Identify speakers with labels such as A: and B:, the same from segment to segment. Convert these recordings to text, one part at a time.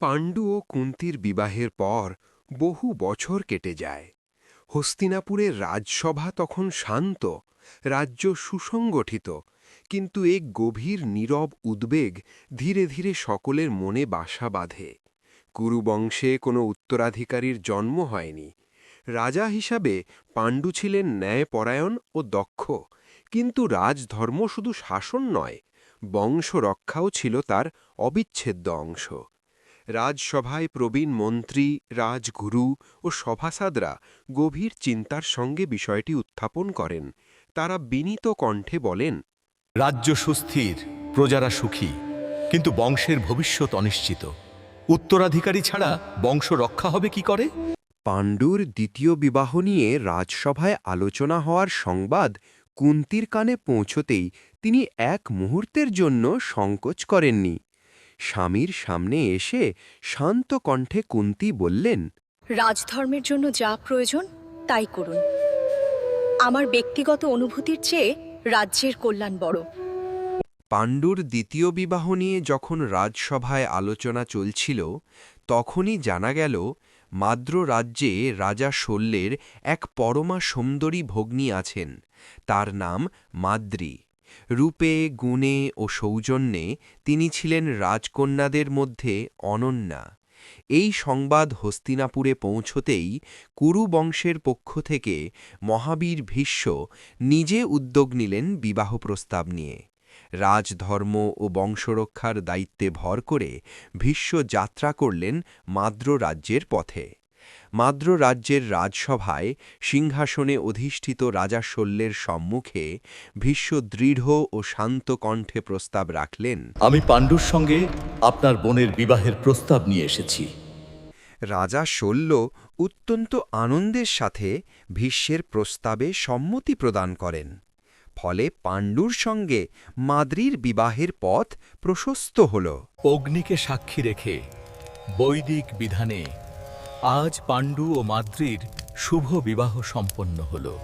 A: পাণ্ডু ও কুন্তির বিবাহের পর বহু বছর কেটে যায়। হস্তিনাপুরের রাজসভা তখন শান্ত, রাজ্য সুসংগঠিত, কিন্তু এক গভীর নীরব উদ্বেগ ধীরে ধীরে সকলের মনে বাসা বাঁধে। কুরুবংশে কোনো উত্তরাধিকারীর জন্ম হয়নি। রাজা হিসাবে পাণ্ডু ছিলেন ন্যায়পরায়ণ ও দক্ষ, কিন্তু রাজধর্ম শুধু শাসন নয় বংশ রক্ষাও ছিল তার অবিচ্ছেদ্য অংশ। রাজসভায় প্রবীণ মন্ত্রী রাজগুরু ও সভাসাদরা গভীর চিন্তার সঙ্গে বিষয়টি উত্থাপন করেন। তারা বিনীত কণ্ঠে বলেন
B: রাজ্য সুস্থির প্রজারা সুখী কিন্তু বংশের ভবিষ্যৎ অনিশ্চিত। উত্তরাধিকারী ছাড়া বংশ রক্ষা হবে কি করে?
A: পাণ্ডুর দ্বিতীয় বিবাহ নিয়ে রাজসভায় আলোচনা হওয়ার সংবাদ কুন্তির কানে পৌঁছতেই তিনি এক মুহূর্তের জন্য সংকোচ করেননি। স্বামীর সামনে এসে শান্ত কণ্ঠে কুন্তি বললেন
C: রাজধর্মের জন্য যা প্রয়োজন তাই করুন। আমার ব্যক্তিগত অনুভূতির চেয়ে রাজ্যের কল্যাণ বড়।
A: পাণ্ডুর দ্বিতীয় বিবাহ নিয়ে যখন রাজসভায় আলোচনা চলছিল তখনই জানা গেল মাদ্র রাজ্যে রাজা শল্যের এক পরমা সুন্দরী ভগ্নী আছেন। তার নাম মাদ্রী। রূপে, গুণে ও সৌজন্যে তিনি ছিলেন রাজকন্যাদের মধ্যে অনন্যা। এই সংবাদ হস্তিনাপুরে পৌঁছতেই কুরু বংশের পক্ষ থেকে মহাবীর ভীষ্ম নিজে উদ্যোগ নিলেন বিবাহ প্রস্তাব নিয়ে। রাজধর্ম ও বংশরক্ষার দায়িত্বে ভর করে ভীষ্ম যাত্রা করলেন মাদ্র রাজ্যের পথে। মাদ্র রাজ্যের রাজসভায় সিংহাসনে অধিষ্ঠিত রাজা শল্যের সম্মুখে ভীষ্ম দৃঢ় ও শান্ত কণ্ঠে প্রস্তাব রাখলেন।
B: আমি পাণ্ডুর সঙ্গে আপনার বোনের বিবাহের প্রস্তাব নিয়ে এসেছি।
A: রাজা শল্য অত্যন্ত আনন্দের সাথে ভীষ্মের প্রস্তাবে সম্মতি প্রদান করেন। ফলে পাণ্ডুর সঙ্গে মাদ্রির বিবাহের পথ প্রশস্ত হল।
B: অগ্নিকে সাক্ষী রেখে বৈদিক বিধানে আজ পাণ্ডু ও মাদ্রির শুভ বিবাহ সম্পন্ন হল।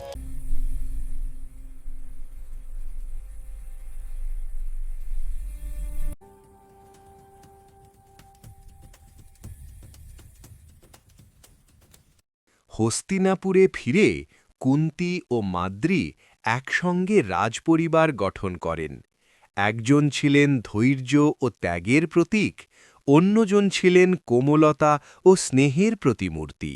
A: হস্তিনাপুরে ফিরে কুন্তি ও মাদ্রি একসঙ্গে রাজপরিবার গঠন করেন। একজন ছিলেন ধৈর্য ও ত্যাগের প্রতীক অন্যজন ছিলেন কোমলতা ও স্নেহের প্রতিমূর্তি।